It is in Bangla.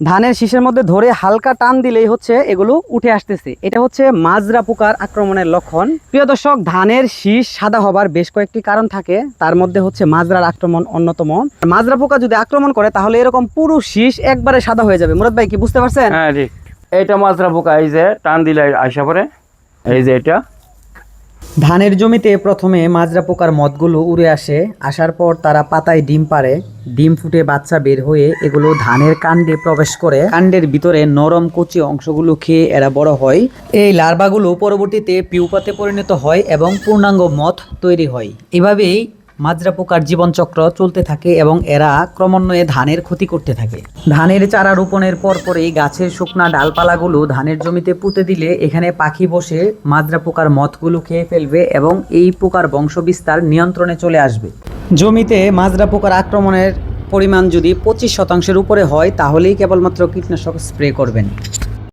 ধানের শীষের মধ্যে ধরে হালকা টান দিলেই হচ্ছে এগুলো উঠে আসতেছে। এটা হচ্ছে মাজরা পোকার আক্রমণের লক্ষণ। প্রিয় দর্শক, ধানের শীষ সাদা হবার বেশ কয়েকটি কারণ থাকে। তার মধ্যে হচ্ছে মাজরার আক্রমণ অন্যতম। মাজরা পোকা যদি আক্রমণ করে, তাহলে এরকম পুরো শীষ একবারে সাদা হয়ে যাবে। মুরাদ ভাই, কি বুঝতে পারছেন? হ্যাঁ এইটা মাজরা পোকা, এই যে টান দিলে আসা পরে এই যে এটা। ধানের জমিতে প্রথমে মাজরা পোকার মদগুলো উড়ে আসে, আসার পর তারা পাতায় ডিম পারে ডিম ফুটে বাচ্চা বের হয়ে এগুলো ধানের কাণ্ডে প্রবেশ করে। কাণ্ডের ভিতরে নরম কচি অংশগুলো খেয়ে এরা বড় হয়। এই লার্ভাগুলো পরবর্তীতে পিউপাতে পরিণত হয় এবং পূর্ণাঙ্গ মথ তৈরি হয়। এভাবেই মাজরা পোকার জীবনচক্র চলতে থাকে এবং এরা ক্রমান্বয়ে ধানের ক্ষতি করতে থাকে। ধানের চারা রোপণের পর পরেই গাছের শুকনা ডালপালাগুলো ধানের জমিতে পুঁতে দিলে এখানে পাখি বসে মাজরা পোকার মথগুলো খেয়ে ফেলবে এবং এই পোকার বংশবিস্তার নিয়ন্ত্রণে চলে আসবে। জমিতে মাজরা পোকার আক্রমণের পরিমাণ যদি পঁচিশ শতাংশের উপরে হয়, তাহলেই কেবলমাত্র কীটনাশক স্প্রে করবেন।